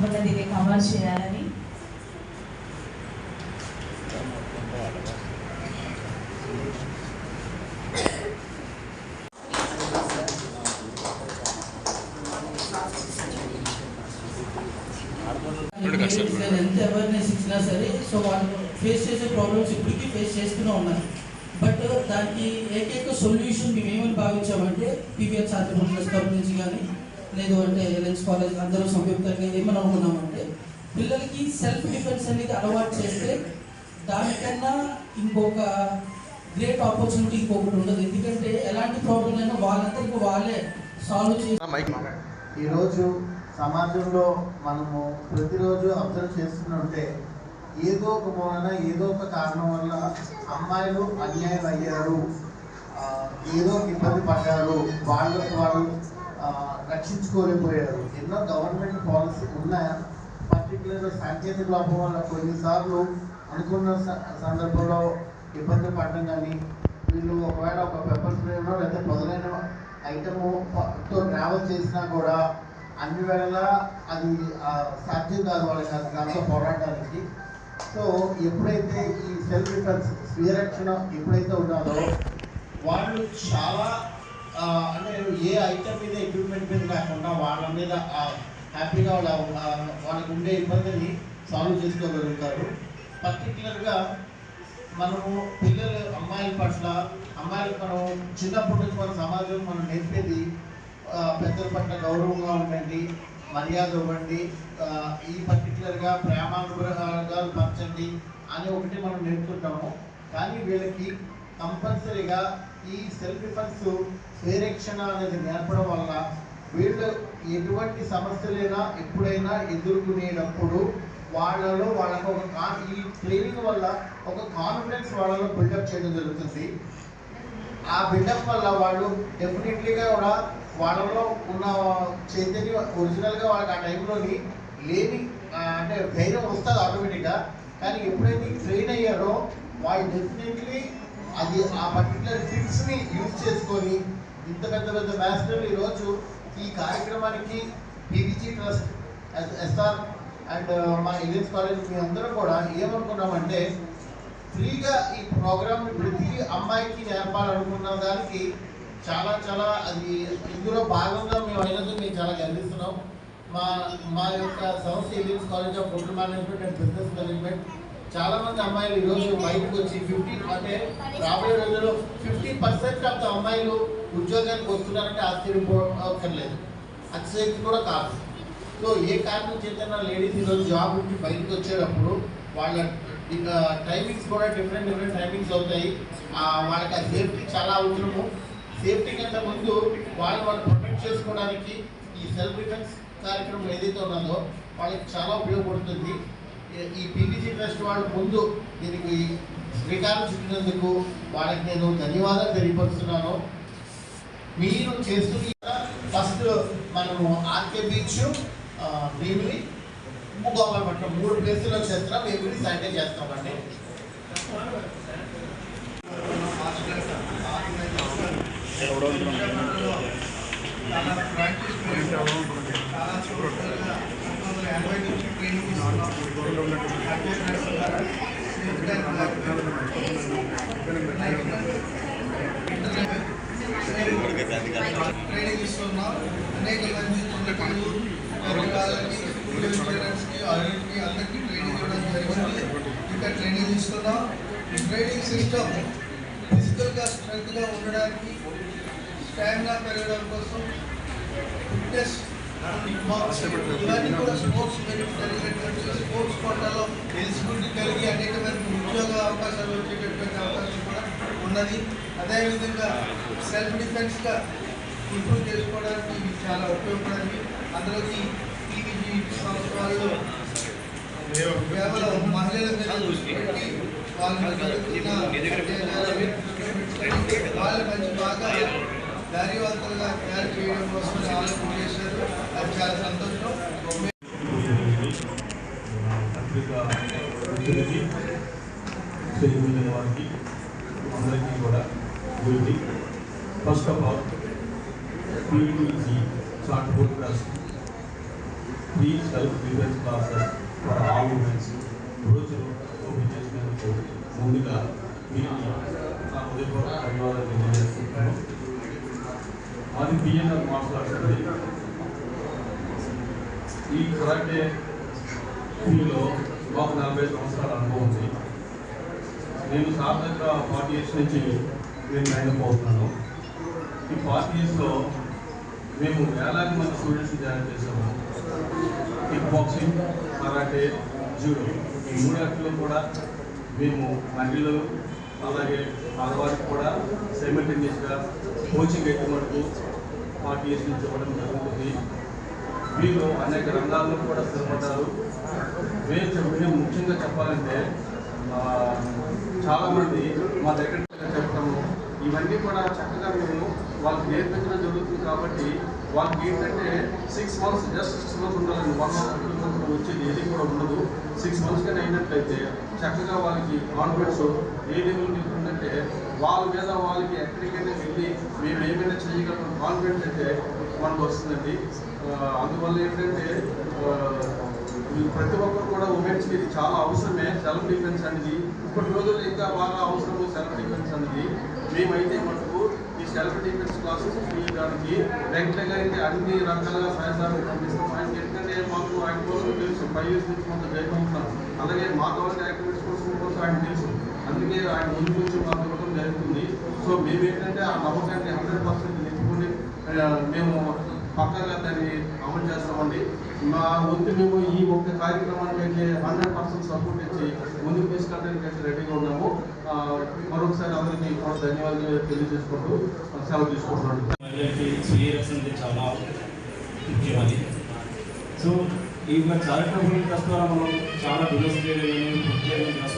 తప్పకుండా దీన్ని కవర్ చేయాలని నేను ఎంత అవేర్నెస్ ఇచ్చినా సరే సో వాళ్ళు ఫేస్ చేసే ప్రాబ్లమ్స్ ఇప్పటికీ ఫేస్ చేస్తూనే ఉన్నారు బట్ దానికి ఏకైక సొల్యూషన్ మేము ఏమని భావించామంటే పీవీఆర్ చారిటబుల్ ట్రస్ట్ తరపు నుంచి కానీ లేదు అంటే ఎల్ఎన్స్ కాలేజ్ అందరూ సంయుక్తంగా ఏమని అనుకున్నామంటే పిల్లలకి సెల్ఫ్ డిఫెన్స్ అనేది అలవాటు చేస్తే దానికన్నా ఇంకొక గ్రేట్ ఆపర్చునిటీ ఇంకొకటి ఉండదు. ఎందుకంటే ఎలాంటి ప్రాబ్లం అయినా వాళ్ళందరికీ వాళ్ళే సాల్వ్ చేసి ఈరోజు సమాజంలో మనము ప్రతిరోజు అబ్జర్వ్ చేస్తుంటే ఏదో ఒక మూలన ఏదో ఒక కారణం వల్ల అమ్మాయిలు అన్యాయం అయ్యారు ఏదో ఒక ఇబ్బంది పడ్డారు వాళ్ళకు వాళ్ళు రక్షించుకోలేకపోయారు. ఎన్నో గవర్నమెంట్ పాలసీ ఉన్నాయా? పర్టికులర్ సాంకేతిక లోపం వల్ల కొన్నిసార్లు అనుకున్న స- సందర్భంలో ఇబ్బంది పడడం కానీ వీళ్ళు ఒకవేళ ఒక పేపర్ ఫ్రేమ్లో లేదా మొదలైన ఐటమ్తో ట్రావెల్ చేసినా కూడా అన్ని వేళలా అది సాధ్యం కాదు వాళ్ళకి అది దాంతో పోరాడడానికి సో ఎప్పుడైతే ఈ సెల్ఫ్ డిఫెన్స్ స్వీయ రక్షణ ఎప్పుడైతే ఉన్నదో వాళ్ళు చాలా ఏ ఐటమ్ మీద ఎక్విప్మెంట్ మీద కాకుండా వాళ్ళ మీద హ్యాపీగా వాళ్ళ వాళ్ళకు ఉండే ఇబ్బందిని సాల్వ్ చేసుకోగలుగుతారు. పర్టికులర్గా మనము పిల్లలు అమ్మాయిల పట్ల అమ్మాయిలకు మనం చిన్నప్పటి నుంచి మన సమాజం మనం నేర్పేది పెద్దల పట్ల గౌరవంగా ఉండండి మర్యాద ఇవ్వండి ఈ పర్టికులర్గా ప్రేమానుగ్రహాలు పంచండి అని ఒకటి మనం నేర్చుకుంటాము. కానీ వీళ్ళకి కంపల్సరీగా ఈ సెల్ఫ్ డిఫెన్స్ స్వీరక్షణ అనేది నేర్పడం వల్ల వీళ్ళు ఎటువంటి సమస్యలైనా ఎప్పుడైనా ఎదుర్కొనేటప్పుడు వాళ్ళలో వాళ్ళకు ఒక ఈ ట్రైనింగ్ వల్ల ఒక కాన్ఫిడెన్స్ వాళ్ళలో బిల్డప్ చేయడం జరుగుతుంది. ఆ బిల్డప్ వల్ల వాళ్ళు డెఫినెట్లీగా కూడా వాళ్ళలో ఉన్న చైతన్యం ఒరిజినల్గా వాళ్ళకి ఆ టైంలోని లేని అంటే ధైర్యం వస్తుంది ఆటోమేటిక్గా కానీ ఎప్పుడైతే ట్రైన్ అయ్యారో వాళ్ళు డెఫినెట్లీ అది ఆ పర్టికులర్ ట్రిక్స్ని యూజ్ చేసుకొని ఇంత పెద్ద పెద్ద మాస్టర్లు ఈరోజు ఈ కార్యక్రమానికి బీబీజీ ట్రస్ట్ ఎస్ఆర్ అండ్ మా ఇండియన్స్ కాలేజ్ మీ అందరూ కూడా ఏమనుకున్నామంటే ఫ్రీగా ఈ ప్రోగ్రామ్ ప్రతి అమ్మాయికి నేర్పాలనుకున్న దానికి చాలా చాలా అది ఇందులో భాగంగా మేము అయినందుకు మేము చాలా గర్విస్తున్నాం. మా మా యొక్క సంస్థ Indians college of food management and business management చాలా మంది అమ్మాయిలు ఈరోజు బయటకు వచ్చి ఫిఫ్టీ అంటే రాబోయే రోజుల్లో ఫిఫ్టీ పర్సెంట్ ఆఫ్ ద అమ్మాయిలు ఉద్యోగానికి వస్తున్నారంటే ఆశ్చర్యపోక్కర్లేదు అతిశక్తి కూడా కాదు. సో ఏ కారణం చేతన లేడీస్ ఈరోజు జాబ్ నుంచి బయటకు వచ్చేటప్పుడు వాళ్ళ టైమింగ్స్ కూడా డిఫరెంట్ డిఫరెంట్ టైమింగ్స్ అవుతాయి. వాళ్ళకి ఆ సేఫ్టీ చాలా అవసరము. సేఫ్టీ కంటే ముందు వాళ్ళు వాళ్ళు ప్రొటెక్ట్ చేసుకోవడానికి ఈ సెల్ఫ్ డిఫెన్స్ కార్యక్రమం ఏదైతే ఉన్నదో వాళ్ళకి చాలా ఉపయోగపడుతుంది. ఈ- పీవీసీ ట్రస్ట్ వాళ్ళు ముందు దీనికి శ్రీకారం చుట్టినందుకు వాళ్ళకి నేను ధన్యవాదాలు తెలియపరుస్తున్నాను. మీరు చేస్తున్న ఫస్ట్ మనము ఆర్కే బీచ్ భీమిలి గోపాలపట్నం మూడు ప్లేసుల్లో చేస్తున్నాం. ఎవ్రీ సండే చేస్తామండి ప్రాక్టీస్ చేస్తాం. చాలా చోట్ల ఎనభై నుంచి ట్రైనింగ్ ఇస్తున్నాం. అదే చేస్తున్నారు. ట్రైనింగ్ ఇస్తున్నాం అనేక మంది చిన్నపిల్లలు పెద్దవాళ్ళకి స్కూల్ పేరెంట్స్కి ఆరోగ్యకి అందరికీ ట్రైనింగ్ ఇవ్వడం జరిగింది ఇంకా ట్రైనింగ్ ఇస్తున్నాం ఈ ట్రైనింగ్ సిస్టమ్ ఫిజికల్గా స్ట్రెంగ్త్గా ఉండడానికి స్టామినా పెరగడం కోసం ఫిట్నెస్ ఇవన్నీ కూడా స్పోర్ట్స్ బెనిఫిట్ కలిగినటువంటి స్పోర్ట్స్ కోటాలో ఎలిజిబిలిటీ కలిగి అనేక మంది ఉద్యోగ అవకాశాలు వచ్చేటటువంటి అవకాశం కూడా ఉన్నది. అదేవిధంగా సెల్ఫ్ డిఫెన్స్గా ఇంప్రూవ్ చేసుకోవడానికి ఇవి చాలా ఉపయోగపడింది. అందులోకి టీవీజీ సంస్థ వాళ్ళు కేవలం మహిళల మీద దృష్టి పెట్టి వాళ్ళు వాళ్ళు మంచి బాగా ధైర్యవంతులుగా తయారు చేయడం కోసం ఆలోచన చేశారు అది చాలా సంతోషం పత్రికా ప్రతినిధి చదువుకునే వారికి అందరికీ కూడా గురించి first of all PVC chart board trust free self defence classes for all womens రోజు ఓపెన్ చేసినందుకు ముందుగా వీరికి నా హృదయపూర్వక ధన్యవాదాలు తెలియజేస్తున్నాను మాది పిఎన్ఆర్ మాట్లాడుతుంది. ఈ కరాటే ఫీల్డ్లో మాకు నలభై సంవత్సరాల అనుభవం ఉంది. నేను సార్ దగ్గర ఫార్టీ ఇయర్స్ నుంచి నేను ట్రైన్ అవుతున్నాను. ఈ ఫార్టీ ఇయర్స్లో మేము వేలాది మంది స్టూడెంట్స్ జాయిన్ చేసాము కిక్ బాక్సింగ్ కరాటే జూడో ఈ మూడాటిలో కూడా మేము మహిళలు అలాగే ఆడవారికి కూడా సైమల్టేనియస్గా కోచింగ్ అయితే మటుకు ఫార్టీ ఇవ్వడం జరుగుతుంది. వీళ్ళు అనేక రంగాల్లో కూడా స్థిరపడ్డారు. మేము మేము ముఖ్యంగా చెప్పాలంటే చాలామంది మా దగ్గర చెప్పడము ఇవన్నీ కూడా చక్కగా మేము వాళ్ళకి నేర్పించడం జరుగుతుంది కాబట్టి వాళ్ళకి ఏంటంటే six months just six months ఉండాలని వన్ మంత్ టూ మంత్స్ వచ్చేది ఏది కూడా ఉండదు. సిక్స్ మంత్స్ కానీ అయినట్లయితే చక్కగా వాళ్ళకి కాన్ఫిడెన్స్ ఏ లెవెల్ ఉందంటే వాళ్ళ మీద వాళ్ళకి ఎక్కడికైనా వెళ్ళి మేము ఏమైనా చేయగలం కాన్ఫిడెంట్ అయితే మనకు వస్తుందండి. అందువల్ల ఏంటంటే ప్రతి ఒక్కరు కూడా ఉమెన్స్కి ఇది చాలా అవసరమే సెల్ఫ్ డిఫెన్స్ అనేది. ఇప్పటి రోజుల్లో ఇంకా బాగా అవసరము సెల్ఫ్ డిఫెన్స్ అనేది. మేమైతే మటుకు ఈ సెల్ఫ్ డిఫెన్స్ క్లాసెస్ చేయడానికి రెగ్యులర్గా అయితే అన్ని రకాలుగా సహాయసాలు పంపిస్తాం ఆయన ఎందుకంటే మాకు ఆయన కోసం తెలుసు ఫైవ్ ఇయర్స్ నుంచి మాకు జయపడుతున్నాం అలాగే మా యాక్టివిటీస్ కోసం కోసం ఆయన తెలుసు. అందుకే ఆయన ముందు నుంచి మాకు జరుగుతుంది. సో మేము ఏంటంటే ఆ నమ్మకాన్ని హండ్రెడ్ పర్సెంట్ నింపుకొని మేము పక్కగా దాన్ని అమలు చేస్తామండి. మా వంతు మేము ఈ ఒక్క కార్యక్రమానికి అయితే హండ్రెడ్ పర్సెంట్ సపోర్ట్ ఇచ్చి ముందుకు తీసుకెళ్ళడానికి అయితే రెడీగా ఉన్నాము. మరొకసారి అందరికీ కూడా ధన్యవాదాలు తెలియజేసుకుంటూ సెలవు తీసుకుంటున్నాను. చాలా ముఖ్యమని. సో ఈ కార్యక్రమం చారిటబుల్ ద్వారా మనం చాలా బిజినెస్ ప్రత్యేకంగా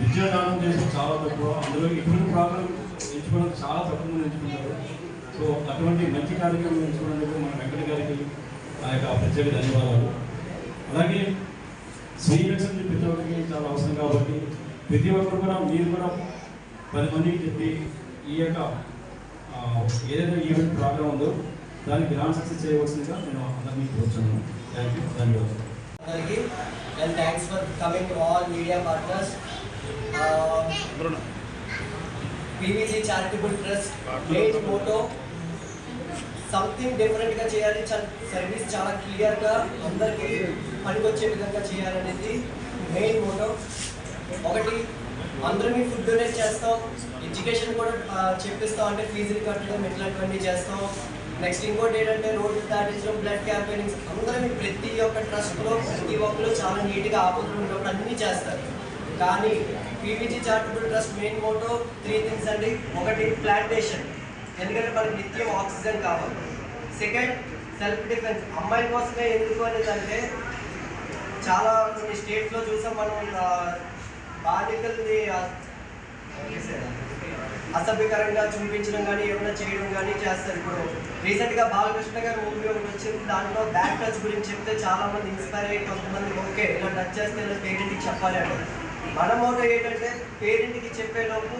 విద్యాదానం చేసిన చాలా తక్కువ. అందులో ఇటువంటి ప్రాబ్లం ఎంచుకోవడం చాలా తక్కువ మంది ఎంచుకుంటారు సో అటువంటి మంచి కార్యక్రమం ఎంచుకోవడానికి మన వెంకట గారికి ఆ యొక్క ప్రత్యేక ధన్యవాదాలు. అలాగే స్వీయ రక్షణ ప్రతి ఒక్కరికి చాలా అవసరం కాబట్టి ప్రతి ఒక్కరు కూడా మీరు కూడా పది మందికి చెప్పి ఈ యొక్క ఏదైనా ఏదైతే ఈవెంట్ ప్రాబ్లం ఉందో దాన్ని గ్రాండ్ సక్సెస్ చేయవలసిందిగా నేను అందరినీ కోరుతున్నాను థ్యాంక్ యూ ధన్యవాదాలు. అందరికీ and thanks for coming all media partners PVG charitable trust main motto something డిఫరెంట్గా చేయాలి. సర్వీస్ చాలా క్లియర్గా అందరికీ పనికొచ్చే విధంగా చేయాలనేది మెయిన్ మోటో ఒకటి అందరినీ ఫుడ్ డొనేట్ చేస్తాం. ఎడ్యుకేషన్ కూడా చెప్పిస్తాం. అంటే ఫీజులు కట్టడం ఇట్లాంటివన్నీ చేస్తాం. నెక్స్ట్ ఇంకోటి ఏంటంటే రోడ్డు దాటించడం బ్లడ్ క్యాంపెయినింగ్స్ అందరినీ ప్రతి ఒక్క ట్రస్ట్లో ప్రతి ఒక్కరు చాలా నీట్గా ఆపదలు ఉన్నప్పుడు అన్నీ చేస్తారు. కానీ PVG charitable trust main motto three things అండి. ఒకటి ప్లాంటేషన్ ఎందుకంటే మనకి నిత్యం ఆక్సిజన్ కావాలి. సెకండ్ సెల్ఫ్ డిఫెన్స్ అమ్మాయిల కోసమే ఎందుకు అనేది అంటే చాలా కొన్ని స్టేట్స్లో చూసాం మనం బాధితుల్ని అసభ్యకరంగా చూపించడం కానీ ఏమైనా చేయడం కానీ చేస్తారు. ఇప్పుడు రీసెంట్గా బాలకృష్ణ గారు మూవీ ఒకటి వచ్చింది. దాంట్లో బ్యాక్ టచ్ గురించి చెప్తే చాలామంది ఇన్స్పైర్ అయ్యి కొంతమంది ఓకే ఇలా టచ్ చేస్తే ఇలా పేరెంట్కి చెప్పాలి అంటే మన మోటో ఏంటంటే పేరెంట్కి చెప్పేలోపు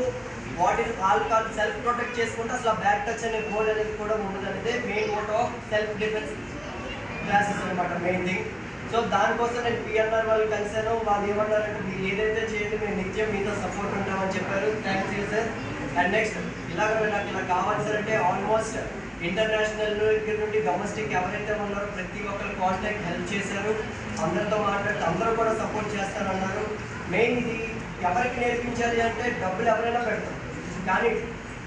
బాడీని ఈస్ ఆల్కహాల్ సెల్ఫ్ ప్రొటెక్ట్ చేసుకుంటే అసలు బ్యాక్ టచ్ అనే గోల్ అనేది కూడా ఉండదు అనేది main motto self defence classes అనమాట మెయిన్ థింగ్ సో దానికోసం నేను పిఎన్ఆర్ వాళ్ళు కలిశాను. వాళ్ళు ఏమన్నారంటే మీరు ఏదైతే చేయండి మేము నిత్యం మీతో సపోర్ట్ ఉంటామని చెప్పారు. Thanks you sir and next ఇలాగ నాకు ఇలా కావాలి సార్ అంటే ఆల్మోస్ట్ ఇంటర్నేషనల్ దగ్గర నుండి డొమెస్టిక్ ఎవరైతే ఉన్నారో ప్రతి ఒక్కరు కాంటాక్ట్ హెల్ప్ చేశారు. అందరితో మాట్లాడితే అందరూ కూడా సపోర్ట్ చేస్తారన్నారు. మెయిన్ ఇది ఎవరికి నేర్పించాలి అంటే డబ్బులు ఎవరైనా పెడతారు. కానీ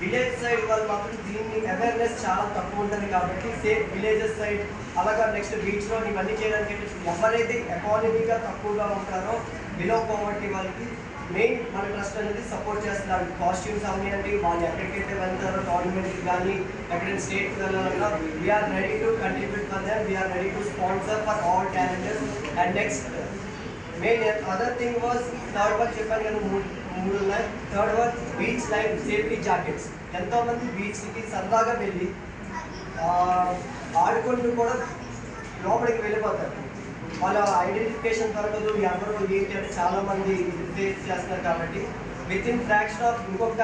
విలేజ్ సైడ్ వాళ్ళు మాత్రం దీన్ని అవేర్నెస్ చాలా తక్కువ ఉంటుంది కాబట్టి సేమ్ విలేజెస్ సైడ్ అలాగా నెక్స్ట్ బీచ్లో ఇవన్నీ చేయడానికి ఎవరైతే ఎకానమీగా తక్కువగా ఉంటారో బిలో పవర్టీ వాళ్ళకి మెయిన్ మన ట్రస్ట్ అనేది సపోర్ట్ చేస్తున్నారు. కాస్ట్యూమ్స్ అవనివ్వండి వాళ్ళు ఎక్కడికైతే వెళ్తారో టోర్నమెంట్కి కానీ ఎక్కడైనా స్టేట్కి వెళ్ళాలన్నా we're ready to contribute for them we're ready to sponsor for all talents and next main other thing was third work చెప్పాను కానీ మూడు మూడు ఉన్నాయి. Third work beach life safety jackets ఎంతోమంది బీచ్కి సరదాగా వెళ్ళి ఆడుకుంటూ కూడా లోపలికి వెళ్ళిపోతారు. వాళ్ళ ఐడెంటిఫికేషన్ దొరకదు ఎవరు ఏంటి అంటే చాలామంది ఫేస్ చేస్తున్నారు కాబట్టి విత్ ఇన్ ఫ్రాక్షన్ ఆఫ్ ఇంకొక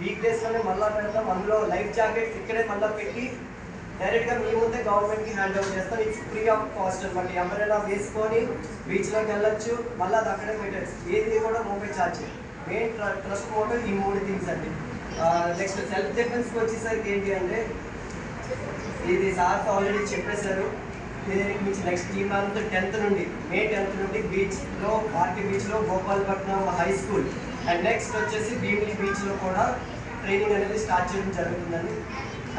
వీక్ డేస్లోనే మళ్ళీ పెడతాం. అందులో లైఫ్ జాకెట్స్ ఇక్కడే మళ్ళీ పెట్టి డైరెక్ట్గా మీ ముందే గవర్నమెంట్కి హ్యాండ్ ఓవర్ చేస్తాం. ఇట్స్ ఫ్రీ ఆఫ్ కాస్ట్ అనమాట ఎవరైనా వేసుకొని బీచ్లోకి వెళ్ళొచ్చు. మళ్ళీ అది అక్కడే పెట్టచ్చు. ఏది కూడా mobile charge main trust motto ఈ మూడు థింగ్స్ అండి. నెక్స్ట్ సెల్ఫ్ డిఫెన్స్కి వచ్చేసరికి ఏంటి అంటే ఇది సార్ ఆల్రెడీ చెప్పేశారు. దీనికి మించి నెక్స్ట్ ఈ మంత్ టెన్త్ నుండి మే టెన్త్ నుండి బీచ్లో పార్టీ బీచ్లో Gopalapatnam high school and next వచ్చేసి భీమిలి బీచ్లో కూడా ట్రైనింగ్ అనేది స్టార్ట్ చేయడం జరుగుతుందండి.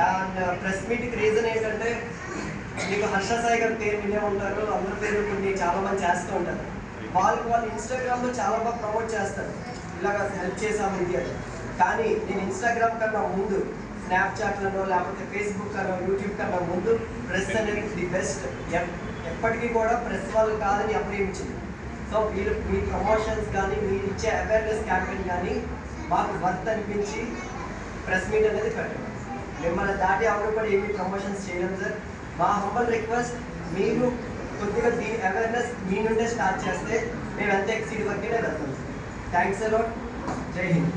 అండ్ ప్రెస్ మీట్కి రీజన్ ఏంటంటే మీకు హర్ష సాయి గారి పేరు వినే ఉంటారు అందరి పేరు కొన్ని చాలా మంది చేస్తూ ఉంటారు. వాళ్ళకి వాళ్ళు ఇన్స్టాగ్రామ్లో చాలా బాగా ప్రమోట్ చేస్తారు. ఇలాగ హెల్ప్ చేసాము ఇది అని. కానీ నేను ఇన్స్టాగ్రామ్ కన్నా ముందు స్నాప్చాట్లను లేకపోతే ఫేస్బుక్ కన్నా యూట్యూబ్ కన్నా ముందు ప్రెస్ అనేది ది బెస్ట్ ఎప్పటికీ కూడా ప్రెస్ వాళ్ళు కాదని అప్రేమించింది సో మీరు మీ ప్రమోషన్స్ కానీ మీరు ఇచ్చే అవేర్నెస్ క్యాంపెయిన్ కానీ మాకు వర్త్ అనిపించి ప్రెస్ మీట్ అనేది పెట్టండి. మిమ్మల్ని దాటి ఎవరు కూడా ఏమి ప్రమోషన్స్ చేయలేము సార్. మా హంబల్ రిక్వెస్ట్ మీరు కొద్దిగా దీని అవేర్నెస్ మీ నుండే స్టార్ట్ చేస్తే మేము ఎంత ఎక్సీడ్ వరకే వెళ్తాం. థ్యాంక్స్ అలాట్ జై హింద్.